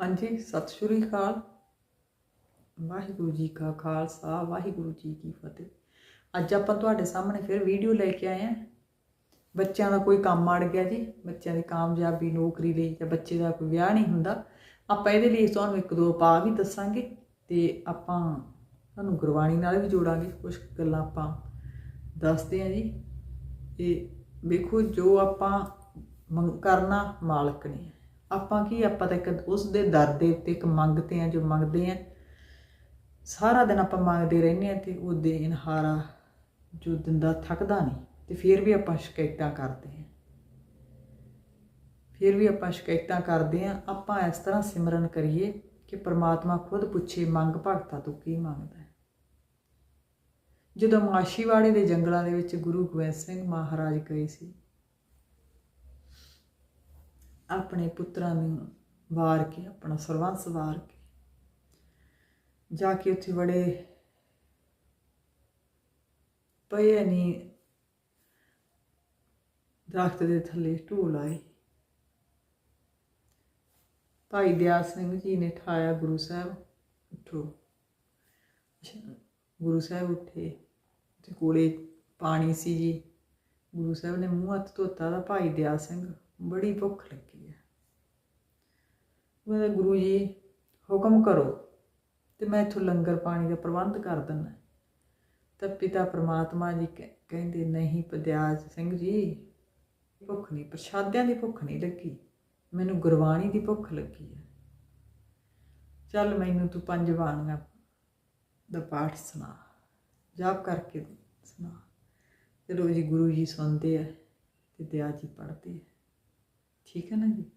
ਹਾਂਜੀ, ਸਤਿ ਸ਼੍ਰੀ ਅਕਾਲ। ਵਾਹਿਗੁਰੂ ਜੀ ਕਾ ਖਾਲਸਾ, ਵਾਹਿਗੁਰੂ ਜੀ ਕੀ ਫਤਿਹ। ਅੱਜ ਆਪਾਂ ਤੁਹਾਡੇ ਸਾਹਮਣੇ ਫਿਰ ਵੀਡੀਓ ਲੈ ਕੇ ਆਏ ਹਾਂ। ਬੱਚਿਆਂ ਦਾ ਕੋਈ ਕੰਮ ਅੜ ਗਿਆ ਜੀ, ਬੱਚਿਆਂ ਦੀ ਕਾਮਯਾਬੀ, ਨੌਕਰੀ ਲਈ ਜਾਂ ਬੱਚੇ ਦਾ ਕੋਈ ਵਿਆਹ ਨਹੀਂ ਹੁੰਦਾ। ਆਪਾਂ ਇਹਦੇ ਲਈ ਤੁਹਾਨੂੰ ਇੱਕ ਦੋ ਉਪਾਅ ਵੀ ਦੱਸਾਂਗੇ ਤੇ ਆਪਾਂ ਤੁਹਾਨੂੰ ਗੁਰਬਾਣੀ ਨਾਲ ਵੀ ਜੋੜਾਂਗੇ। ਕੁਝ ਗੱਲਾਂ ਆਪਾਂ ਦੱਸਦੇ ਹਾਂ ਜੀ। ਇਹ ਵੇਖੋ ਜੋ ਆਪਾਂ ਮੰਗ- ਕਰਨਾ, ਮਾਲਕ ਨੇ। ਆਪਾਂ ਕੀ, ਆਪਾਂ ਤਾਂ ਇੱਕ ਉਸ ਦੇ ਦਰ ਦੇ ਉੱਤੇ ਇੱਕ ਮੰਗਤੇ ਆ ਜੋ ਮੰਗਦੇ ਆ ਸਾਰਾ ਦਿਨ ਆਪਾਂ ਮੰਗਦੇ ਰਹਿੰਦੇ ਆ ਤੇ ਉਹ ਦੇਣਹਾਰਾ ਜੋ ਦਿੰਦਾ ਥੱਕਦਾ ਨਹੀਂ ਤੇ ਫਿਰ ਵੀ ਆਪਾਂ ਸ਼ਿਕਾਇਤਾਂ ਕਰਦੇ ਆ ਫਿਰ ਵੀ ਆਪਾਂ ਸ਼ਿਕਾਇਤਾਂ ਕਰਦੇ ਆ ਆਪਾਂ ਇਸ ਤਰ੍ਹਾਂ ਸਿਮਰਨ ਕਰੀਏ ਕਿ ਪ੍ਰਮਾਤਮਾ ਖੁਦ ਪੁੱਛੇ, ਮੰਗ ਭਗਤਾ ਤੂੰ ਕੀ ਮੰਗਦਾ ਜਦੋਂ ਮਾਸ਼ੀਵਾੜੇ ਦੇ ਜੰਗਲਾਂ ਦੇ ਵਿੱਚ ਗੁਰੂ ਗੋਬਿੰਦ ਸਿੰਘ ਮਹਾਰਾਜ ਗਏ ਸੀ ਆਪਣੇ ਪੁੱਤਰਾਂ ਨੂੰ ਵਾਰ ਕੇ, ਆਪਣਾ ਸਰਵੰਸ ਵਾਰ ਕੇ ਜਾ ਕੇ ਉੱਥੇ ਬੜੇ ਪਏ ਨਹੀਂ ਦਰਖਤ ਦੇ ਥੱਲੇ ਢੂਲ ਆਏ ਭਾਈ ਦਿਆ ਸਿੰਘ ਜੀ ਨੇ ਠਾਇਆ ਗੁਰੂ ਸਾਹਿਬ ਉਠੋ। ਗੁਰੂ ਸਾਹਿਬ ਉੱਠੇ। ਤੇ ਕੋਲੇ ਪਾਣੀ ਸੀ ਜੀ। ਗੁਰੂ ਸਾਹਿਬ ਨੇ ਮੂੰਹ ਹੱਥ ਧੋਤਾ ਤਾਂ ਭਾਈ ਦਿਆਲ ਸਿੰਘ ਬੜੀ ਭੁੱਖ ਲੱਗੀ ਹੈ। ਮੈਂ ਗੁਰੂ ਜੀ, ਹੁਕਮ ਕਰੋ ਤੇ ਮੈਂ ਇੱਥੋਂ ਲੰਗਰ ਪਾਣੀ ਦਾ ਪ੍ਰਬੰਧ ਕਰ ਦਿੰਦਾ ਤਾਂ ਪਿਤਾ ਪ੍ਰਮਾਤਮਾ ਜੀ ਕਹਿ- ਕਹਿੰਦੇ, ਨਹੀਂ ਪਦਿਆਜ ਸਿੰਘ ਜੀ, ਭੁੱਖ ਨਹੀਂ, ਪ੍ਰਸ਼ਾਦਿਆਂ ਦੀ ਭੁੱਖ ਨਹੀਂ ਲੱਗੀ। ਮੈਨੂੰ ਗੁਰਬਾਣੀ ਦੀ ਭੁੱਖ ਲੱਗੀ ਹੈ। ਚੱਲ ਮੈਨੂੰ ਤੂੰ ਪੰਜ ਬਾਣੀਆਂ ਦਾ ਪਾਠ ਸੁਣਾ, ਜਾਪ ਕਰਕੇ ਸੁਣਾ। ਚਲੋ ਜੀ, ਗੁਰੂ ਜੀ ਸੁਣਦੇ ਆ ਤੇ ਦਿਆ ਜੀ ਪੜ੍ਹਦੇ ਆ। ਠੀਕ ਹੈ ਨਾ ਜੀ?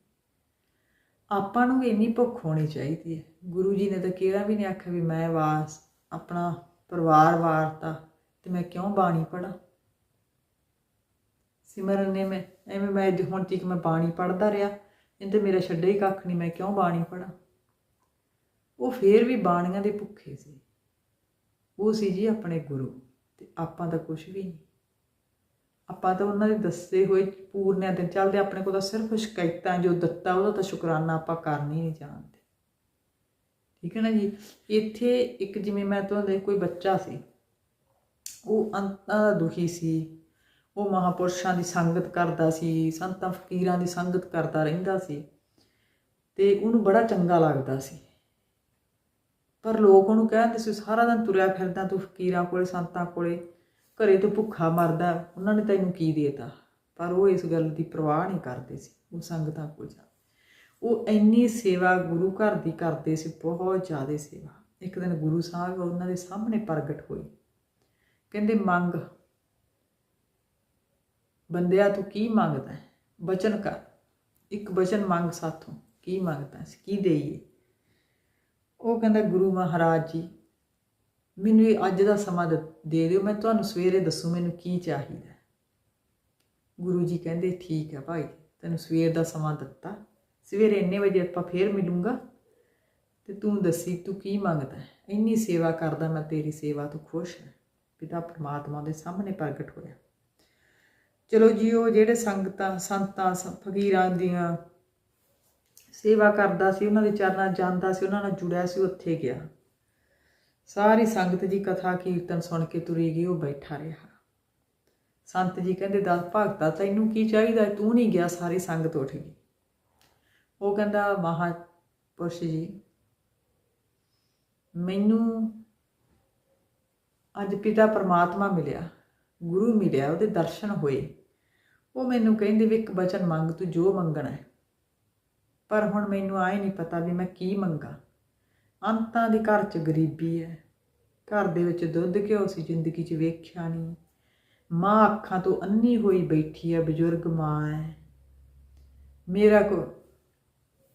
ਆਪਾਂ ਨੂੰ ਵੀ ਇੰਨੀ ਭੁੱਖ ਹੋਣੀ ਚਾਹੀਦੀ ਹੈ। ਗੁਰੂ ਜੀ ਨੇ ਤਾਂ ਕਿਹਾ ਵੀ ਨਹੀਂ ਆਖਿਆ ਵੀ ਮੈਂ ਵਾਸ, ਆਪਣਾ ਪਰਿਵਾਰ ਵਾਰਤਾ ਤੇ ਮੈਂ ਕਿਉਂ ਬਾਣੀ ਪੜਾਂ ਸਿਮਰਨ ਨੇ ਮੈਂ, ਐਵੇਂ ਮੈਂ ਹੁਣ ਤੱਕ ਮੈਂ ਬਾਣੀ ਪੜਦਾ ਰਿਹਾ, ਇਹਦੇ ਮੇਰਾ ਛੱਡੇ ਹੀ ਕੱਖ ਨਹੀਂ ਮੈਂ ਕਿਉਂ ਬਾਣੀ ਪੜਾਂ ਉਹ ਫੇਰ ਵੀ ਬਾਣੀਆਂ ਦੇ ਭੁੱਖੇ ਸੀ। ਉਹ ਸੀ ਜੀ ਆਪਣੇ ਗੁਰੂ ਤੇ ਆਪਾਂ ਤਾਂ ਕੁਝ ਵੀ ਨਹੀਂ ਆਪਾਂ ਤਾਂ ਉਹਨਾਂ ਦੇ ਦੱਸੇ ਹੋਏ ਪੂਰਨਿਆਂ ਦਿਨ ਚੱਲਦੇ, ਆਪਣੇ ਕੋਲ ਤਾਂ ਸਿਰਫ ਸ਼ਿਕਾਇਤਾਂ ਜੋ ਦਿੱਤਾ, ਉਹਦਾ ਤਾਂ ਸ਼ੁਕਰਾਨਾ ਆਪਾਂ ਕਰਨੀ ਨਹੀਂ ਜਾਣਦੇ। ਠੀਕ ਹੈ ਨਾ ਜੀ? ਇੱਥੇ ਇੱਕ ਜਿਵੇਂ ਮੈਂ ਤੁਹਾਡੇ ਕੋਈ ਬੱਚਾ ਸੀ, ਉਹ ਅੰਤਾਂ ਦਾ ਦੁਖੀ ਸੀ। ਉਹ ਮਹਾਪੁਰਸ਼ਾਂ ਦੀ ਸੰਗਤ ਕਰਦਾ ਸੀ, ਸੰਤਾਂ ਫਕੀਰਾਂ ਦੀ ਸੰਗਤ ਕਰਦਾ ਰਹਿੰਦਾ ਸੀ ਤੇ ਉਹਨੂੰ ਬੜਾ ਚੰਗਾ ਲੱਗਦਾ ਸੀ। ਪਰ ਲੋਕ ਉਹਨੂੰ ਕਹਿੰਦੇ ਸੀ, ਸਾਰਾ ਦਿਨ ਤੁਰਿਆ ਫਿਰਦਾ ਤੂੰ ਫਕੀਰਾਂ ਕੋਲੇ, ਸੰਤਾਂ ਕੋਲੇ। ਘਰੇ ਤੋਂ ਭੁੱਖਾ ਮਰਦਾ, ਉਹਨਾਂ ਨੇ ਤੈਨੂੰ ਕੀ ਦੇਤਾ? ਪਰ ਉਹ ਇਸ ਗੱਲ ਦੀ ਪਰਵਾਹ ਨਹੀਂ ਕਰਦੇ ਸੀ, ਉਹ ਸੰਗਤਾਂ ਕੋਲ ਜਾ। ਉਹ ਇੰਨੀ ਸੇਵਾ ਗੁਰੂ ਘਰ ਦੀ ਕਰਦੇ ਸੀ, ਬਹੁਤ ਜ਼ਿਆਦਾ ਸੇਵਾ। ਇੱਕ ਦਿਨ ਗੁਰੂ ਸਾਹਿਬ ਉਹਨਾਂ ਦੇ ਸਾਹਮਣੇ ਪ੍ਰਗਟ ਹੋਏ। ਕਹਿੰਦੇ, ਮੰਗ। ਬੰਦਿਆ, ਤੂੰ ਕੀ ਮੰਗਦਾ ਹੈ? ਬਚਨ ਕਰ। ਇੱਕ ਬਚਨ ਮੰਗ ਸਾਥੋਂ। ਕੀ ਮੰਗਦਾ ਸੀ ਕੀ ਦੇਈਏ? ਉਹ ਕਹਿੰਦਾ, ਗੁਰੂ ਮਹਾਰਾਜ ਜੀ ਮੈਨੂੰ ਇਹ ਅੱਜ ਦਾ ਸਮਾਂ ਦ- ਦੇ ਦਿਓ, ਮੈਂ ਤੁਹਾਨੂੰ ਸਵੇਰੇ ਦੱਸੂ ਮੈਨੂੰ ਕੀ ਚਾਹੀਦਾ ਗੁਰੂ ਜੀ ਕਹਿੰਦੇ, ਠੀਕ ਹੈ ਭਾਈ, ਤੈਨੂੰ ਸਵੇਰ ਦਾ ਸਮਾਂ ਦਿੱਤਾ। ਸਵੇਰੇ ਇੰਨੇ ਵਜੇ ਆਪਾਂ ਫੇਰ ਮਿਲੂੰਗਾ ਤੇ ਤੂੰ ਦੱਸੀ, ਤੂੰ ਕੀ ਮੰਗਦਾ ਇੰਨੀ ਸੇਵਾ ਕਰਦਾ ਮੈਂ ਤੇਰੀ ਸੇਵਾ ਤੋਂ ਖੁਸ਼ ਹਾਂ। ਪਿਤਾ ਪਰਮਾਤਮਾ ਦੇ ਸਾਹਮਣੇ ਪ੍ਰਗਟ ਹੋਇਆ। ਚਲੋ ਜੀ, ਉਹ ਜਿਹੜੇ ਸੰਗਤਾਂ, ਸੰਤਾਂ, ਸ- ਫਕੀਰਾਂ ਦੀਆਂ ਸੇਵਾ ਕਰਦਾ ਸੀ, ਉਹਨਾਂ ਦੇ ਚਰਨਾਂ ਜਾਂਦਾ ਸੀ, ਉਹਨਾਂ ਨਾਲ ਜੁੜਿਆ ਸੀ, ਉੱਥੇ ਗਿਆ। ਸਾਰੀ ਸੰਗਤ ਜੀ ਕਥਾ ਕੀਰਤਨ ਸੁਣ ਕੇ ਤੁਰੀ ਗਈ ਉਹ ਬੈਠਾ ਰਿਹਾ। ਸੰਤ ਜੀ ਕਹਿੰਦੇ, ਦਸ, ਭਗਤਾ, ਤੈਨੂੰ ਕੀ ਚਾਹੀਦਾ? ਤੂੰ ਨਹੀਂ ਗਿਆ, ਸਾਰੀ ਸੰਗਤ ਉੱਠ ਗਈ। ਉਹ ਕਹਿੰਦਾ, ਮਹਾਪੁਰਸ਼ ਜੀ, ਮੈਨੂੰ ਅੱਜ ਪਿਤਾ ਪਰਮਾਤਮਾ ਮਿਲਿਆ, ਗੁਰੂ ਮਿਲਿਆ, ਉਹਦੇ ਦਰਸ਼ਨ ਹੋਏ। ਉਹ ਮੈਨੂੰ ਕਹਿੰਦੇ ਵੀ ਇੱਕ ਬਚਨ ਮੰਗ, ਤੂੰ ਜੋ ਮੰਗਣਾ ਹੈ। ਪਰ ਹੁਣ ਮੈਨੂੰ ਆਏ ਨਹੀਂ ਪਤਾ ਵੀ ਮੈਂ ਕੀ ਮੰਗਾ। ਅੰਤਾਂ ਦੇ ਘਰ 'ਚ ਗਰੀਬੀ ਹੈ ਘਰ ਦੇ ਵਿੱਚ ਦੁੱਧ ਘਿਓ ਸੀ ਜ਼ਿੰਦਗੀ 'ਚ ਵੇਖਿਆ ਨਹੀਂ। ਮਾਂ ਅੱਖਾਂ ਤੋਂ ਅੰਨੀ ਹੋਈ ਬੈਠੀ ਹੈ ਬਜ਼ੁਰਗ ਮਾਂ ਹੈ ਮੇਰਾ ਕੋ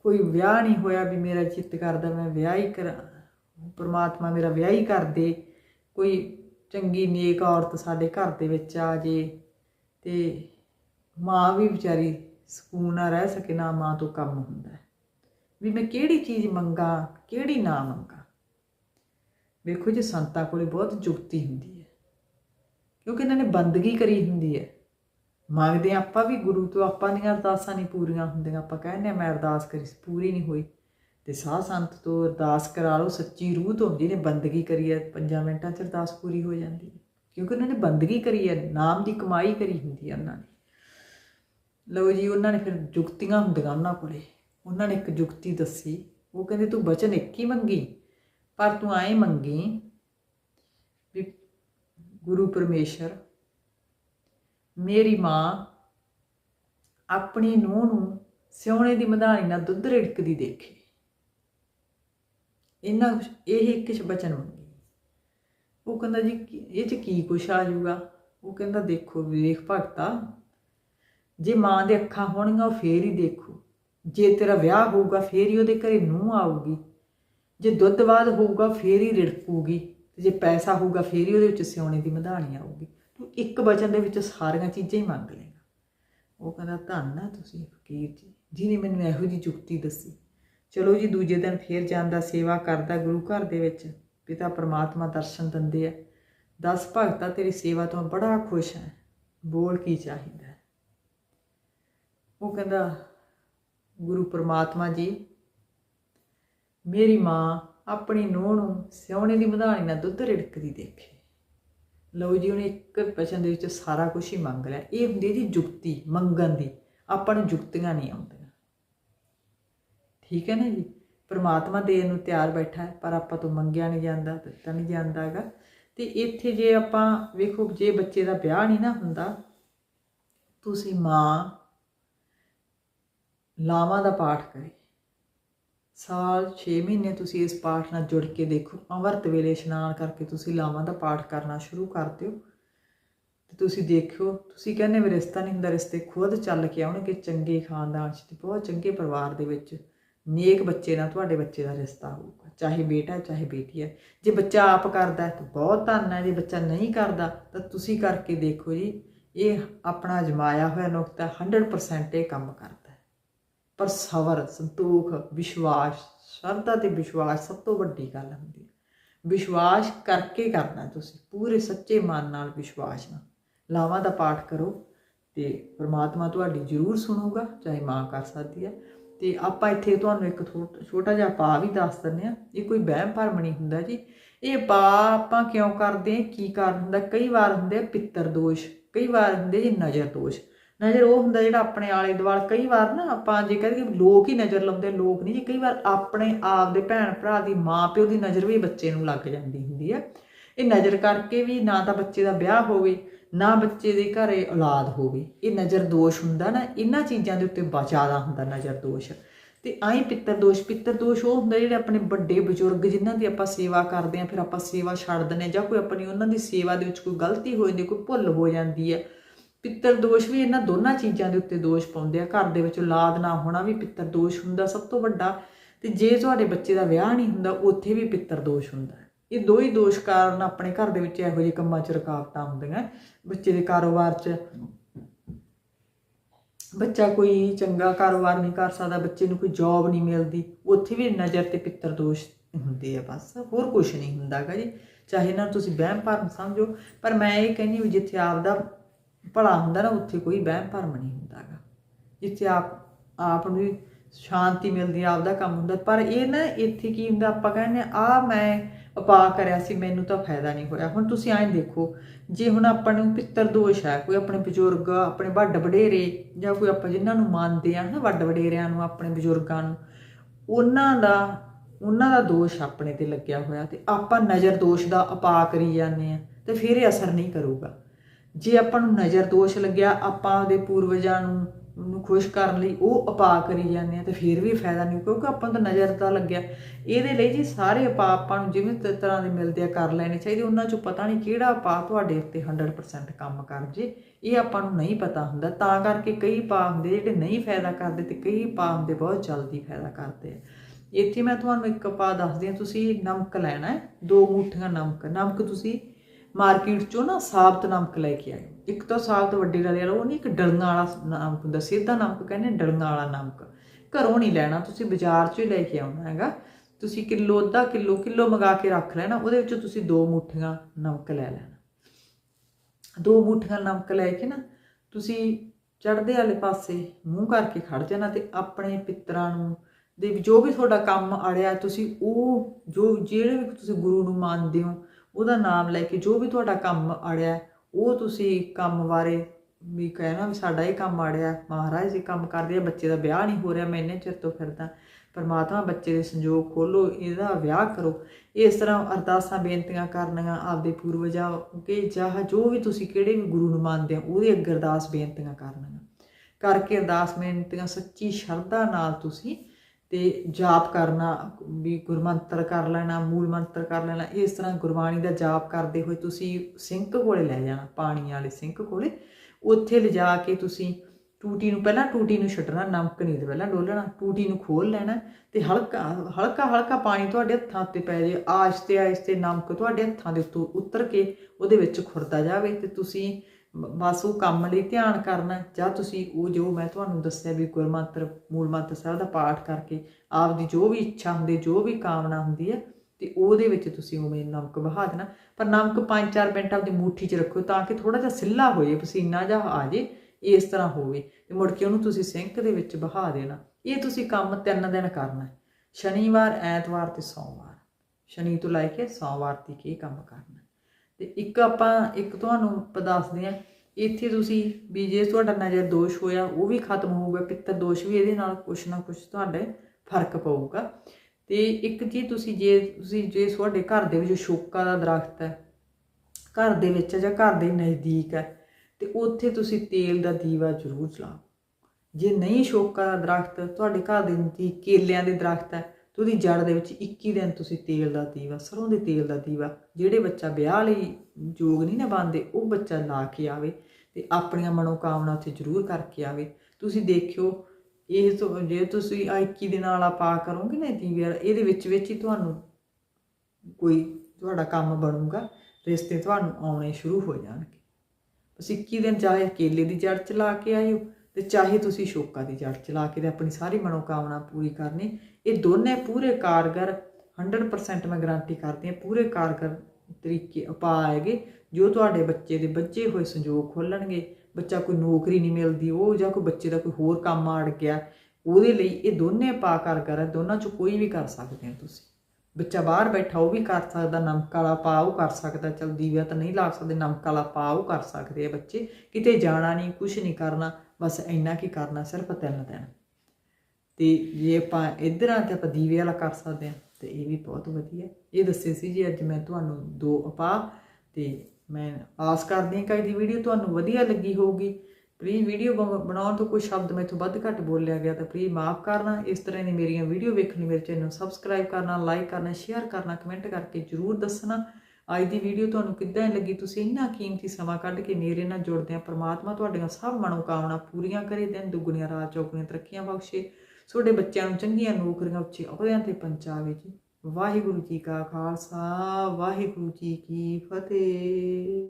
ਕੋਈ ਵਿਆਹ ਨਹੀਂ ਹੋਇਆ ਵੀ ਮੇਰਾ ਚਿੱਤ ਕਰਦਾ ਮੈਂ ਵਿਆਹ ਹੀ ਕਰਾਂ। ਪਰਮਾਤਮਾ ਮੇਰਾ ਵਿਆਹ ਹੀ ਕਰ ਦੇ। ਕੋਈ ਚੰਗੀ ਨੇਕ ਔਰਤ ਸਾਡੇ ਘਰ ਦੇ ਵਿੱਚ ਆ ਜੇ ਤੇ ਮਾਂ ਵੀ ਵਿਚਾਰੀ ਸਕੂਨ ਨਾਲ ਰਹਿ ਸਕੇ, ਨਾ ਮਾਂ ਤੋਂ ਕੰਮ ਹੁੰਦਾ। ਵੀ ਮੈਂ ਕਿਹੜੀ ਚੀਜ਼ ਮੰਗਾ, ਕਿਹੜੀ ਨਾ ਮੰਗਾ? ਵੇਖੋ ਜੀ ਸੰਤਾਂ ਕੋਲੇ ਬਹੁਤ ਜੁਗਤੀ ਹੁੰਦੀ ਹੈ। ਕਿਉਂਕਿ ਇਹਨਾਂ ਨੇ ਬੰਦਗੀ ਕਰੀ ਹੁੰਦੀ ਹੈ। ਮੰਗਦੇ ਹਾਂ ਆਪਾਂ ਵੀ ਗੁਰੂ ਤੋਂ ਆਪਾਂ ਦੀਆਂ ਅਰਦਾਸਾਂ ਨਹੀਂ ਪੂਰੀਆਂ ਹੁੰਦੀਆਂ। ਆਪਾਂ ਕਹਿੰਦੇ ਹਾਂ ਮੈਂ ਅਰਦਾਸ ਕਰੀ ਸੀ, ਪੂਰੀ ਨਹੀਂ ਹੋਈ। ਤੇ ਸਾਧ ਸੰਤ ਤੋਂ ਅਰਦਾਸ ਕਰਾ ਲਓ ਸੱਚੀ ਰੂਹ ਤੋਂ ਜਿਹਨੇ ਬੰਦਗੀ ਕਰੀ ਹੈ ਪੰਜਾਂ ਮਿੰਟਾਂ 'ਚ ਅਰਦਾਸ ਪੂਰੀ ਹੋ ਜਾਂਦੀ ਹੈ। ਕਿਉਂਕਿ ਉਹਨਾਂ ਨੇ ਬੰਦਗੀ ਕਰੀ ਹੈ ਨਾਮ ਦੀ ਕਮਾਈ ਕਰੀ ਹੁੰਦੀ ਹੈ ਉਹਨਾਂ ਨੇ। ਲਓ ਜੀ ਉਹਨਾਂ ਨੇ ਫਿਰ ਜੁਗਤੀਆਂ ਹੁੰਦੀਆਂ ਉਹਨਾਂ ਕੋਲੇ। ਉਹਨਾਂ ਨੇ ਇੱਕ ਜੁਗਤੀ ਦੱਸੀ। ਉਹ ਕਹਿੰਦੇ ਤੂੰ ਬਚਨ ਇੱਕ ਹੀ ਮੰਗੀ? ਪਰ ਤੂੰ ਆਏ ਮੰਗੀ ਵੀ ਗੁਰੂ ਪਰਮੇਸ਼ਰ ਮੇਰੀ ਮਾਂ ਆਪਣੀ ਨੂੰਹ ਨੂੰ ਸਿਉਣੇ ਦੀ ਮਧਾਣੀ ਨਾਲ ਦੁੱਧ ਰਿੜਕਦੀ ਦੇਖੇ। ਇਹਨਾਂ ਇਹ ਇੱਕ ਬਚਨ ਮੰਗੀ। ਉਹ ਕਹਿੰਦਾ ਜੀ, ਇਹ ਚ ਕੀ ਕੁਛ ਆ ਜਾਊਗਾ? ਉਹ ਕਹਿੰਦਾ ਦੇਖੋ ਵੇਖ ਭਗਤਾ, ਜੇ ਮਾਂ ਦੇ ਅੱਖਾਂ ਹੋਣਗੀਆਂ ਉਹ ਫੇਰ ਹੀ ਦੇਖੂ। ਜੇ ਤੇਰਾ ਵਿਆਹ ਹੋਊਗਾ, ਫੇਰ ਹੀ ਉਹਦੇ ਘਰੇ ਨੂੰਹ ਆਊਗੀ। ਜੇ ਦੁੱਧਵਾਦ ਹੋਊਗਾ, ਫੇਰ ਹੀ ਰਿੜਕੂਗੀ ਤੇ ਜੇ ਪੈਸਾ ਹੋਊਗਾ, ਫੇਰ ਹੀ ਉਹਦੇ ਵਿੱਚ ਸਿਉਣੇ ਦੀ ਮਧਾਣੀ ਆਊਗੀ। ਤੂੰ ਇੱਕ ਵਚਨ ਦੇ ਵਿੱਚ ਸਾਰੀਆਂ ਚੀਜ਼ਾਂ ਹੀ ਮੰਗ ਲੇਗਾ ਉਹ ਕਹਿੰਦਾ, ਧੰਨ ਆ ਤੁਸੀਂ ਫਕੀਰ ਜੀ, ਜਿਹਨੇ ਮੈਨੂੰ ਇਹੋ ਜੀ ਜੁਗਤੀ ਦੱਸੀ। ਚਲੋ ਜੀ, ਦੂਜੇ ਦਿਨ ਫੇਰ ਜਾਂਦਾ ਸੇਵਾ ਕਰਦਾ ਗੁਰੂ ਘਰ ਦੇ ਵਿੱਚ। ਪਿਤਾ ਪਰਮਾਤਮਾ ਦਰਸ਼ਨ ਦਿੰਦੇ ਆ। ਦਸ ਭਗਤਾ ਤੇਰੀ ਸੇਵਾ ਤੋਂ ਬੜਾ ਖੁਸ਼ ਹੈ। ਬੋਲ ਕੀ ਚਾਹੀਦਾ ਉਹ ਕਹਿੰਦਾ, ਗੁਰੂ ਪਰਮਾਤਮਾ ਜੀ ਮੇਰੀ ਮਾਂ ਆਪਣੀ ਨੂੰਹ ਨੂੰ ਸਿਉਣੇ ਦੀ ਮਧਾਣੀ ਨਾਲ ਦੁੱਧ ਰਿੜਕਦੀ ਦੇਖੇ। ਲਓ ਜੀ, ਉਹਨੇ ਇੱਕ ਵਚਨ ਦੇ ਵਿੱਚ ਸਾਰਾ ਕੁਝ ਹੀ ਮੰਗ ਲਿਆ। ਇਹ ਹੁੰਦੀ ਹੈ ਜੀ ਜੁਗਤੀ, ਮੰਗਣ ਦੀ। ਆਪਾਂ ਨੂੰ ਜੁਗਤੀਆਂ ਨਹੀਂ ਆਉਂਦੀਆਂ। ਠੀਕ ਹੈ ਨਾ ਜੀ? ਪਰਮਾਤਮਾ ਦੇਣ ਨੂੰ ਤਿਆਰ ਬੈਠਾ ਹੈ, ਪਰ ਆਪਾਂ ਤੋਂ ਮੰਗਿਆ ਨਹੀਂ ਜਾਂਦਾ, ਦਿੱਤਾ ਨਹੀਂ ਜਾਂਦਾ ਹੈਗਾ। ਤੇ ਇੱਥੇ ਜੇ ਆਪਾਂ ਵੇਖੋ, ਜੇ ਬੱਚੇ ਦਾ ਵਿਆਹ ਨਹੀਂ ਨਾ ਹੁੰਦਾ, ਤੁਸੀਂ ਮਾਂ ਲਾਵਾਂ ਦਾ ਪਾਠ ਕਰੇ ਸਾਲ 6 ਮਹੀਨੇ ਤੁਸੀਂ ਇਸ ਪਾਠ ਨਾਲ ਜੁੜ ਕੇ ਦੇਖੋ। ਅੰਮ੍ਰਿਤ ਵੇਲੇ ਇਸ਼ਨਾਨ ਕਰਕੇ ਤੁਸੀਂ ਲਾਵਾਂ ਦਾ ਪਾਠ ਕਰਨਾ ਸ਼ੁਰੂ ਕਰ ਦਿਓ। ਤੇ ਤੁਸੀਂ ਦੇਖਿਓ, ਤੁਸੀਂ ਕਹਿੰਦੇ ਵੀ ਰਿਸ਼ਤਾ ਨਹੀਂ ਹੁੰਦਾ, ਰਿਸ਼ਤੇ ਖੁਦ ਚੱਲ ਕੇ ਆਉਣਗੇ ਚੰਗੇ ਖਾਨਦਾਨ 'ਚ ਤੇ ਬਹੁਤ ਚੰਗੇ ਪਰਿਵਾਰ ਦੇ ਵਿੱਚ ਨੇਕ ਬੱਚੇ ਨਾਲ ਤੁਹਾਡੇ ਬੱਚੇ ਦਾ ਰਿਸ਼ਤਾ ਹੋਊਗਾ, ਚਾਹੇ ਬੇਟਾ ਚਾਹੇ ਬੇਟੀ ਹੈ। ਜੇ ਬੱਚਾ ਆਪ ਕਰਦਾ ਤਾਂ ਬਹੁਤ ਧੰਨ ਹੈ, ਜੇ ਬੱਚਾ ਨਹੀਂ ਕਰਦਾ ਤਾਂ ਤੁਸੀਂ ਕਰਕੇ ਦੇਖੋ ਜੀ, ਇਹ ਆਪਣਾ ਅਜਮਾਇਆ ਹੋਇਆ ਨੁਕਤਾ 100% ਇਹ ਕੰਮ ਕਰਦਾ। ਪਰ ਸਬਰ, ਸੰਤੋਖ, ਵਿਸ਼ਵਾਸ, ਸ਼ਰਧਾ ਤੇ ਵਿਸ਼ਵਾਸ ਸਭ ਤੋਂ ਵੱਡੀ ਗੱਲ ਹੁੰਦੀ ਹੈ। ਵਿਸ਼ਵਾਸ ਕਰਕੇ ਕਰਨਾ ਤੁਸੀਂ, ਪੂਰੇ ਸੱਚੇ ਮਨ ਨਾਲ ਵਿਸ਼ਵਾਸ ਨਾਲ। ਲਾਵਾਂ ਦਾ ਪਾਠ ਕਰੋ ਤੇ ਪ੍ਰਮਾਤਮਾ ਤੁਹਾਡੀ ਜ਼ਰੂਰ ਸੁਣੂਗਾ, ਚਾਹੇ ਮਾਂ ਕਰ ਸਕਦੀ ਹੈ। ਤੇ ਆਪਾਂ ਇੱਥੇ ਤੁਹਾਨੂੰ ਇੱਕ ਥੋ- ਛੋਟਾ ਜਿਹਾ ਪਾ ਵੀ ਦੱਸ ਦਿੰਦੇ ਆ ਇਹ ਕੋਈ ਵਹਿਮ ਭਰਮ ਨਹੀਂ ਹੁੰਦਾ ਜੀ। ਇਹ ਪਾ ਆਪਾਂ ਕਿਉਂ ਕਰਦੇ, ਕੀ ਕਾਰਨ ਹੁੰਦਾ? ਕਈ ਵਾਰ ਹੁੰਦੇ ਆ ਪਿੱਤਰ ਦੋਸ਼, ਕਈ ਵਾਰ ਹੁੰਦੇ ਜੀ ਨਜ਼ਰ ਦੋਸ਼। ਨਜ਼ਰ ਉਹ ਹੁੰਦਾ ਜਿਹੜਾ ਆਪਣੇ ਆਲੇ ਦੁਆਲੇ ਕਈ ਵਾਰ ਨਾ ਆਪਾਂ ਜੇ ਕਹਿੰਦੇ ਕਿ ਲੋਕ ਹੀ ਨਜ਼ਰ ਲਾਉਂਦੇ ਲੋਕ ਨਹੀਂ ਜੀ, ਕਈ ਵਾਰ ਆਪਣੇ ਆਪ ਦੇ ਭੈਣ ਭਰਾ ਦੀ ਮਾਂ ਪਿਓ ਦੀ ਨਜ਼ਰ ਵੀ ਬੱਚੇ ਨੂੰ ਲੱਗ ਜਾਂਦੀ ਹੁੰਦੀ ਹੈ ਇਹ ਨਜ਼ਰ ਕਰਕੇ ਵੀ ਨਾ ਤਾਂ ਬੱਚੇ ਦਾ ਵਿਆਹ ਹੋਵੇ, ਨਾ ਬੱਚੇ ਦੇ ਘਰੇ ਔਲਾਦ ਹੋਵੇ, ਇਹ ਨਜ਼ਰ ਦੋਸ਼ ਹੁੰਦਾ ਨਾ, ਇਹਨਾਂ ਚੀਜ਼ਾਂ ਦੇ ਉੱਤੇ ਬਹੁਤ ਜ਼ਿਆਦਾ ਹੁੰਦਾ ਨਜ਼ਰ ਦੋਸ਼। ਤੇ ਆਈ ਪਿੱਤਰ ਦੋਸ਼ ਪਿੱਤਰ ਦੋਸ਼ ਉਹ ਹੁੰਦਾ ਜਿਹੜੇ ਆਪਣੇ ਵੱਡੇ ਬਜ਼ੁਰਗ ਜਿਨ੍ਹਾਂ ਦੀ ਆਪਾਂ ਸੇਵਾ ਕਰਦੇ ਆਂ, ਫਿਰ ਆਪਾਂ ਸੇਵਾ ਛੱਡ ਦਿੰਦੇ ਹਾਂ ਜਾਂ ਕੋਈ ਆਪਣੀ ਉਹਨਾਂ ਦੀ ਸੇਵਾ ਦੇ ਵਿੱਚ ਕੋਈ ਗਲਤੀ ਹੋ ਜਾਂਦੀ, ਕੋਈ ਭੁੱਲ ਹੋ ਜਾਂਦੀ ਹੈ ਪਿੱਤਰ ਦੋਸ਼ ਵੀ ਇਹਨਾਂ ਦੋਨਾਂ ਚੀਜ਼ਾਂ ਦੇ ਉੱਤੇ ਦੋਸ਼ ਪਾਉਂਦੇ ਆ। ਘਰ ਦੇ ਵਿੱਚ ਔਲਾਦ ਨਾ ਹੋਣਾ ਵੀ ਪਿੱਤਰ ਦੋਸ਼ ਹੁੰਦਾ ਸਭ ਤੋਂ ਵੱਡਾ। ਤੇ ਜੇ ਤੁਹਾਡੇ ਬੱਚੇ ਦਾ ਵਿਆਹ ਨਹੀਂ ਹੁੰਦਾ, ਉੱਥੇ ਵੀ ਪਿੱਤਰ ਦੋਸ਼ ਹੁੰਦਾ ਇਹ ਦੋ ਹੀ ਦੋਸ਼ ਕਾਰਨ ਆਪਣੇ ਘਰ ਦੇ ਵਿੱਚ ਇਹੋ ਜਿਹੇ ਕੰਮਾਂ 'ਚ ਰੁਕਾਵਟਾਂ ਹੁੰਦੀਆਂ ਬੱਚੇ ਦੇ ਕਾਰੋਬਾਰ 'ਚ ਬੱਚਾ ਕੋਈ ਚੰਗਾ ਕਾਰੋਬਾਰ ਨਹੀਂ ਕਰ ਸਕਦਾ, ਬੱਚੇ ਨੂੰ ਕੋਈ ਜੌਬ ਨਹੀਂ ਮਿਲਦੀ, ਉੱਥੇ ਵੀ ਨਜ਼ਰ ਤੇ ਪਿੱਤਰ ਦੋਸ਼ ਹੁੰਦੇ ਆ ਬਸ। ਹੋਰ ਕੁਝ ਨਹੀਂ ਹੁੰਦਾਗਾ ਜੀ। ਚਾਹੇ ਨਾ ਤੁਸੀਂ ਵਹਿਮ ਭਰਮ ਸਮਝੋ, ਪਰ ਮੈਂ ਇਹ ਕਹਿੰਦੀ ਵੀ ਜਿੱਥੇ ਆਪਦਾ ਭਲਾ ਹੁੰਦਾ ਨਾ, ਉੱਥੇ ਕੋਈ ਵਹਿਮ ਭਰਮ ਨਹੀਂ ਹੁੰਦਾਗਾ ਜਿੱਥੇ ਆਪ ਆਪ ਨੂੰ ਵੀ ਸ਼ਾਂਤੀ ਮਿਲਦੀ ਆ ਆਪਦਾ ਕੰਮ ਹੁੰਦਾ। ਪਰ ਇਹ ਨਾ, ਇੱਥੇ ਕੀ ਹੁੰਦਾ, ਆਪਾਂ ਕਹਿੰਦੇ ਆ ਮੈਂ ਉਪਾਅ ਕਰਿਆ ਸੀ, ਮੈਨੂੰ ਤਾਂ ਫਾਇਦਾ ਨਹੀਂ ਹੋਇਆ। ਹੁਣ ਤੁਸੀਂ ਐਂ ਦੇਖੋ, ਜੇ ਹੁਣ ਆਪਾਂ ਨੂੰ ਪਿੱਤਰ ਦੋਸ਼ ਹੈ, ਕੋਈ ਆਪਣੇ ਬਜ਼ੁਰਗ, ਆਪਣੇ ਵੱਡ ਵਡੇਰੇ, ਜਾਂ ਕੋਈ ਆਪਾਂ ਜਿਨ੍ਹਾਂ ਨੂੰ ਮੰਨਦੇ ਆ ਨਾ ਵੱਡ ਵਡੇਰਿਆਂ ਨੂੰ, ਆਪਣੇ ਬਜ਼ੁਰਗਾਂ ਨੂੰ, ਉਹਨਾਂ ਦਾ ਉਹਨਾਂ ਦਾ ਦੋਸ਼ ਆਪਣੇ ਤੇ ਲੱਗਿਆ ਹੋਇਆ। ਤੇ ਆਪਾਂ ਨਜ਼ਰ ਦੋਸ਼ ਦਾ ਉਪਾਅ ਕਰੀ ਜਾਂਦੇ ਆ ਤੇ ਫਿਰ ਇਹ ਅਸਰ ਨਹੀਂ ਕਰੂਗਾ। ਜੇ ਆਪਾਂ ਨੂੰ ਨਜ਼ਰ ਦੋਸ਼ ਲੱਗਿਆ, ਆਪਾਂ ਉਹਦੇ ਪੂਰਵਜਾਂ ਨੂੰ ਨੂੰ ਖੁਸ਼ ਕਰਨ ਲਈ ਉਹ ਉਪਾਅ ਕਰੀ ਜਾਂਦੇ ਆ, ਤੇ ਫਿਰ ਵੀ ਫਾਇਦਾ ਨਹੀਂ, ਕਿਉਂਕਿ ਆਪਾਂ ਨੂੰ ਤਾਂ ਨਜ਼ਰ ਤਾਂ ਲੱਗਿਆ। ਇਹਦੇ ਲਈ ਜੀ ਸਾਰੇ ਉਪਾਅ ਆਪਾਂ ਨੂੰ ਜਿਵੇਂ ਤਰ੍ਹਾਂ ਦੇ ਮਿਲਦੇ ਆ, ਕਰ ਲੈਣੇ ਚਾਹੀਦੇ। ਉਹਨਾਂ ਚੋਂ ਪਤਾ ਨਹੀਂ ਕਿਹੜਾ ਉਪਾਅ ਤੁਹਾਡੇ ਉੱਤੇ 100% ਕੰਮ ਕਰ ਜੇ। ਇਹ ਆਪਾਂ ਨੂੰ ਨਹੀਂ ਪਤਾ ਹੁੰਦਾ। ਤਾਂ ਕਰਕੇ ਕਈ ਉਪਾਅ ਹੁੰਦੇ ਜਿਹੜੇ ਨਹੀਂ ਫਾਇਦਾ ਕਰਦੇ, ਤੇ ਕਈ ਉਪਾਅ ਹੁੰਦੇ ਬਹੁਤ ਜਲਦੀ ਫਾਇਦਾ ਕਰਦੇ ਆ। ਇੱਥੇ ਮੈਂ ਤੁਹਾਨੂੰ ਇੱਕ ਉਪਾਅ ਦੱਸਦੀ ਹਾਂ, ਤੁਸੀਂ ਨਮਕ ਲੈਣਾ ਹੈ, ਦੋ ਮੁੱਠੀਆਂ ਨਮਕ। ਨਮਕ ਤੁਸੀਂ ਮਾਰਕੀਟ ਚੋਂ ਨਾ ਸਾਬਤ ਨਮਕ ਲੈ ਕੇ ਆਇਓ ਇੱਕ ਤਾਂ ਸਾਬਤ ਵੱਡੇ ਵਾਲੇ ਵਾਲਾ, ਉਹ ਨਹੀਂ ਇੱਕ ਡਲਣਾ ਵਾਲਾ ਨਮਕ ਹੁੰਦਾ, ਸਿੱਧਾ ਨਮਕ ਕਹਿੰਦੇ ਡਲਣਾ ਵਾਲਾ ਨਮਕ। ਘਰੋਂ ਨਹੀਂ ਲੈਣਾ, ਤੁਸੀਂ ਬਾਜ਼ਾਰ ਚੋਂ ਹੀ ਲੈ ਕੇ ਆਉਣਾ ਹੈਗਾ। ਤੁਸੀਂ ਕਿਲੋ, ਅੱਧਾ ਕਿਲੋ ਕਿਲੋ ਮੰਗਾ ਕੇ ਰੱਖ ਲੈਣਾ, ਉਹਦੇ ਵਿੱਚੋਂ ਤੁਸੀਂ ਦੋ ਮੁੱਠੀਆਂ ਨਮਕ ਲੈ ਲੈਣਾ। ਦੋ ਮੁੱਠੀਆਂ ਨਮਕ ਲੈ ਕੇ ਨਾ, ਤੁਸੀਂ ਚੜਦੇ ਵਾਲੇ ਪਾਸੇ ਮੂੰਹ ਕਰਕੇ ਖੜ ਜਾਣਾ ਤੇ ਆਪਣੇ ਪਿੱਤਰਾਂ ਨੂੰ ਦੇ ਜੋ ਵੀ ਤੁਹਾਡਾ ਕੰਮ ਅੜਿਆ, ਤੁਸੀਂ ਉਹ ਜੋ, ਜਿਹੜੇ ਵੀ ਤੁਸੀਂ ਗੁਰੂ ਨੂੰ ਮੰਨਦੇ ਹੋ ਉਹਦਾ ਨਾਮ ਲੈ ਕੇ ਜੋ ਵੀ ਤੁਹਾਡਾ ਕੰਮ ਅੜਿਆ ਉਹ ਤੁਸੀਂ ਕੰਮ ਬਾਰੇ ਵੀ ਕਹਿਣਾ ਵੀ ਸਾਡਾ ਇਹ ਕੰਮ ਅੜਿਆ ਮਹਾਰਾਜ ਇਹ ਕੰਮ ਕਰਦੇ ਆ, ਬੱਚੇ ਦਾ ਵਿਆਹ ਨਹੀਂ ਹੋ ਰਿਹਾ, ਮੈਂ ਇੰਨੇ ਚਿਰ ਤੋਂ ਫਿਰਦਾ। ਪਰਮਾਤਮਾ ਬੱਚੇ ਦੇ ਸੰਜੋਗ ਖੋਲੋ ਇਹਦਾ ਵਿਆਹ ਕਰੋ। ਇਸ ਤਰ੍ਹਾਂ ਅਰਦਾਸਾਂ, ਬੇਨਤੀਆਂ ਕਰਨੀਆਂ ਆਪਦੇ ਪੂਰਵਜਾਂ ਕਿ ਚਾਹ ਜੋ ਵੀ ਤੁਸੀਂ ਕਿਹੜੇ ਵੀ ਗੁਰੂ ਨੂੰ ਮੰਨਦੇ ਹੋ, ਉਹਦੇ ਅੱਗੇ ਅਰਦਾਸ, ਬੇਨਤੀਆਂ ਕਰਨੀਆਂ। ਕਰਕੇ ਅਰਦਾਸ, ਬੇਨਤੀਆਂ, ਸੱਚੀ ਸ਼ਰਧਾ ਨਾਲ ਤੁਸੀਂ ਤੇ ਜਾਪ ਕਰਨਾ, ਵੀ ਗੁਰਮੰਤਰ ਕਰ ਲੈਣਾ, ਮੂਲ ਮੰਤਰ ਕਰ ਲੈਣਾ, ਇਸ ਤਰ੍ਹਾਂ ਗੁਰਬਾਣੀ ਦਾ ਜਾਪ ਕਰਦੇ ਹੋਏ ਤੁਸੀਂ ਸਿੰਕ ਕੋਲੇ ਲੈ ਜਾਣਾ, ਪਾਣੀ ਵਾਲੇ ਸਿੰਕ ਕੋਲੇ। ਉੱਥੇ ਲਿਜਾ ਕੇ ਤੁਸੀਂ ਟੂਟੀ ਨੂੰ ਪਹਿਲਾਂ ਟੂਟੀ ਨੂੰ ਛੱਡਣਾ, ਨਮਕ ਨਹੀਂ ਤੇ ਪਹਿਲਾਂ ਡੋਲਣਾ, ਟੂਟੀ ਨੂੰ ਖੋਲ ਲੈਣਾ ਤੇ ਹਲਕਾ ਹਲਕਾ ਹਲਕਾ ਪਾਣੀ ਤੁਹਾਡੇ ਹੱਥਾਂ ਉੱਤੇ ਪੈ ਜੇ ਆਸਤੇ ਆਸਤੇ ਨਮਕ ਤੁਹਾਡੇ ਹੱਥਾਂ ਦੇ ਉੱਤੋਂ ਉਤਰ ਕੇ ਉਹਦੇ ਵਿੱਚ ਖੁਰਦਾ ਜਾਵੇ ਤੇ ਤੁਸੀਂ ਬਸ ਉਹ ਕੰਮ ਲਈ ਧਿਆਨ ਕਰਨਾ, ਜਾਂ ਤੁਸੀਂ ਉਹ ਜੋ ਮੈਂ ਤੁਹਾਨੂੰ ਦੱਸਿਆ ਵੀ ਗੁਰਮੰਤਰ ਮੂਲ ਮੰਤਰ ਸਾਹਿਬ ਦਾ ਪਾਠ ਕਰਕੇ ਆਪ ਦੀ ਜੋ ਵੀ ਇੱਛਾ ਹੁੰਦੀ, ਜੋ ਵੀ ਕਾਮਨਾ ਹੁੰਦੀ ਹੈ ਤੇ ਉਹਦੇ ਵਿੱਚ ਤੁਸੀਂ ਉਵੇਂ ਨਮਕ ਬਹਾ ਦੇਣਾ। ਪਰ ਨਮਕ 5-4 ਮਿੰਟ ਆਪਦੀ ਮੁੱਠੀ 'ਚ ਰੱਖੋ ਤਾਂ ਕਿ ਥੋੜਾ ਜਿਹਾ ਸਿੱਲਾ ਹੋਏ, ਪਸੀਨਾ ਜਿਹਾ ਆ ਜੇ, ਇਸ ਤਰ੍ਹਾਂ ਹੋਵੇ, ਤੇ ਮੁੜ ਕੇ ਉਹਨੂੰ ਤੁਸੀਂ ਸਿੰਕ ਦੇ ਵਿੱਚ ਬਹਾ ਦੇਣਾ। ਇਹ ਤੁਸੀਂ ਕੰਮ ਤਿੰਨ ਦਿਨ ਕਰਨਾ। ਸ਼ਨੀਵਾਰ, ਐਤਵਾਰ ਤੇ ਸੋਮਵਾਰ। ਸ਼ਨੀ ਤੋਂ ਲੈ ਕੇ ਸੋਮਵਾਰ ਤੱਕ ਇਹ ਕੰਮ ਕਰਨਾ। ਤੇ ਇੱਕ ਆਪਾਂ, ਇੱਕ ਤੁਹਾਨੂੰ ਪ- ਦੱਸਦੇ ਆ ਇੱਥੇ ਤੁਸੀਂ ਵੀ ਜੇ ਤੁਹਾਡਾ ਨਜ਼ਰ ਦੋਸ਼ ਹੋਇਆ, ਉਹ ਵੀ ਖਤਮ ਹੋਊਗਾ ਪਿੱਤਰ ਦੋਸ਼ ਵੀ ਇਹਦੇ ਨਾਲ ਕੁਛ ਨਾ ਕੁਛ ਤੁਹਾਡੇ ਫ਼ਰਕ ਪਊਗਾ। ਤੇ ਇੱਕ ਜੀ ਤੁਸੀਂ ਜੇ ਤੁਸੀਂ ਜੇ ਤੁਹਾਡੇ ਘਰ ਦੇ ਵਿੱਚ ਸ਼ੋਕਾ ਦਾ ਦਰਖਤ ਹੈ, ਘਰ ਦੇ ਵਿੱਚ ਜਾਂ ਘਰ ਦੇ ਨਜ਼ਦੀਕ ਹੈ, ਤੇ ਉੱਥੇ ਤੁਸੀਂ ਤੇਲ ਦਾ ਦੀਵਾ ਜ਼ਰੂਰ ਜਲਾਓ ਜੇ ਨਹੀਂ ਸ਼ੋਕਾ ਦਾ ਦਰਖਤ, ਤੁਹਾਡੇ ਘਰ ਦੇ ਨਜ਼ਦੀਕ ਕੇਲਿਆਂ ਦੇ ਦਰਖਤ ਹੈ ਤੇ ਉਹਦੀ ਜੜ ਦੇ ਵਿੱਚ 21 ਦਿਨ ਤੁਸੀਂ ਤੇਲ ਦਾ ਦੀਵਾ, ਸਰੋਂ ਦੇ ਤੇਲ ਦਾ ਦੀਵਾ, ਜਿਹੜੇ ਬੱਚਾ ਵਿਆਹ ਲਈ ਯੋਗ ਨਹੀਂ ਨਾ ਬਣਦੇ, ਉਹ ਬੱਚਾ ਲਾ ਕੇ ਆਵੇ ਤੇ ਆਪਣੀਆਂ ਮਨੋਕਾਮਨਾ ਉੱਥੇ ਜ਼ਰੂਰ ਕਰਕੇ ਆਵੇ। ਤੁਸੀਂ ਦੇਖਿਓ, ਇਹ ਜੇ ਤੁਸੀਂ ਆ 21 ਦਿਨਾਂ ਵਾਲਾ ਪਾ ਕਰੋਗੇ ਨਾ ਇਹ ਦੀਵੇ ਇਹਦੇ ਵਿੱਚ ਵਿੱਚ ਹੀ ਤੁਹਾਨੂੰ ਕੋਈ ਤੁਹਾਡਾ ਕੰਮ ਬਣੂਗਾ, ਰਿਸ਼ਤੇ ਤੁਹਾਨੂੰ ਆਉਣੇ ਸ਼ੁਰੂ ਹੋ ਜਾਣਗੇ। ਬਸ 21 ਦਿਨ ਚਾਹੇ ਕੇਲੇ ਦੀ ਜੜ ਚ ਲਾ ਕੇ ਆਇਓ ਤੇ ਚਾਹੇ ਤੁਸੀਂ ਸ਼ੋਕਾ ਦੀ ਜੜ ਚਲਾ ਕੇ ਤੇ ਆਪਣੀ ਸਾਰੀ ਮਨੋਕਾਮਨਾ ਪੂਰੀ ਕਰਨੀ, ਇਹ ਦੋਨੇ ਪੂਰੇ ਕਾਰਗਰ 100% ਮੈਂ ਗਾਰੰਟੀ ਕਰਦੀ ਹਾਂ, ਪੂਰੇ ਕਾਰਗਰ ਤਰੀਕੇ ਉਪਾਅ ਹੈਗੇ, ਜੋ ਤੁਹਾਡੇ ਬੱਚੇ ਦੇ ਬੱਚੇ ਹੋਏ ਸੰਜੋਗ ਖੋਲਣਗੇ, ਬੱਚਾ ਕੋਈ ਨੌਕਰੀ ਨਹੀਂ ਮਿਲਦੀ, ਉਹ ਜਾਂ ਕੋਈ ਬੱਚੇ ਦਾ ਕੋਈ ਹੋਰ ਕੰਮ ਆੜ ਗਿਆ, ਉਹਦੇ ਲਈ ਇਹ ਦੋਨੇ ਉਪਾਅ ਕਾਰਗਰ ਹੈ ਦੋਨਾਂ ਚੋਂ ਕੋਈ ਵੀ ਕਰ ਸਕਦੇ ਹੋ ਤੁਸੀਂ। ਬੱਚਾ ਬਾਹਰ ਬੈਠਾ ਉਹ ਵੀ ਕਰ ਸਕਦਾ, ਨਮਕ ਵਾਲਾ ਪਾ ਉਹ ਕਰ ਸਕਦਾ, ਚਲ ਦੀਵਾ ਤਾਂ ਨਹੀਂ ਲਾ ਸਕਦੇ, ਨਮਕ ਵਾਲਾ ਪਾ ਉਹ ਕਰ ਸਕਦੇ ਆ ਬੱਚੇ, ਕਿਤੇ ਜਾਣਾ ਨਹੀਂ ਕੁਝ ਨਹੀਂ ਕਰਨਾ ਬਸ ਇੰਨਾ ਕੀ ਕਰਨਾ, ਸਿਰਫ ਤਿੰਨ ਦਿਨ। ਤੇ ਜੇ ਆਪਾਂ ਇੱਧਰ ਆ ਤੇ ਆਪਾਂ ਦੀਵੇ ਵਾਲਾ ਕਰ ਸਕਦੇ ਆ ਤੇ ਇਹ ਵੀ ਬਹੁਤ ਵਧੀਆ। ਇਹ ਦੱਸੇ ਸੀ ਜੀ, ਅੱਜ ਮੈਂ ਤੁਹਾਨੂੰ ਦੋ ਉਪਾਅ ਤੇ ਮੈਂ ਆਸ ਕਰਦੀ ਹਾਂ ਕਿ ਅੱਜ ਦੀ ਵੀਡੀਓ ਤੁਹਾਨੂੰ ਵਧੀਆ ਲੱਗੀ ਹੋਊਗੀ। ਪਲੀਜ਼ ਵੀਡੀਓ ਬਣਾਉਣ ਤੋਂ ਕੋਈ ਸ਼ਬਦ ਮੈਥੋਂ ਵੱਧ ਘੱਟ ਬੋਲਿਆ ਗਿਆ, ਤਾਂ ਪਲੀਜ਼ ਮਾਫ ਕਰਨਾ। ਇਸ ਤਰ੍ਹਾਂ ਦੀ ਮੇਰੀਆਂ ਵੀਡੀਓ ਵੇਖਣੀ ਮੇਰੇ ਚੈਨਲ ਨੂੰ ਸਬਸਕ੍ਰਾਈਬ ਕਰਨਾ ਲਾਈਕ ਕਰਨਾ ਸ਼ੇਅਰ ਕਰਨਾ ਕਮੈਂਟ ਕਰਕੇ ਜਰੂਰ ਦੱਸਣਾ। ਅੱਜ ਦੀ ਵੀਡੀਓ ਤੁਹਾਨੂੰ ਕਿੱਦਾਂ ਲੱਗੀ? ਤੁਸੀਂ ਇੰਨਾ ਕੀਮਤੀ ਸਮਾਂ ਕੱਢ ਕੇ ਮੇਰੇ ਨਾਲ ਜੁੜਦੇ ਆ, ਪ੍ਰਮਾਤਮਾ ਤੁਹਾਡੀਆਂ ਸਭ ਮਨੋਕਾਮਨਾ ਪੂਰੀਆਂ ਕਰੇ, ਦਿਨ ਦੁੱਗਣੀਆਂ, ਰਾਤ ਚੌਗਣੀਆਂ ਤਰੱਕੀਆਂ ਬਖਸ਼ੇ। ਤੁਹਾਡੇ ਬੱਚਿਆਂ ਨੂੰ, ਚੰਗੀਆਂ ਨੌਕਰੀਆਂ ਉੱਚੇ ਅਹੁਦਿਆਂ ਤੇ ਪਹੁੰਚਾਵੇ ਜੀ ਵਾਹਿਗੁਰੂ ਜੀ ਕਾ ਖਾਲਸਾ, ਵਾਹਿਗੁਰੂ ਜੀ ਕੀ ਫਤਿਹ।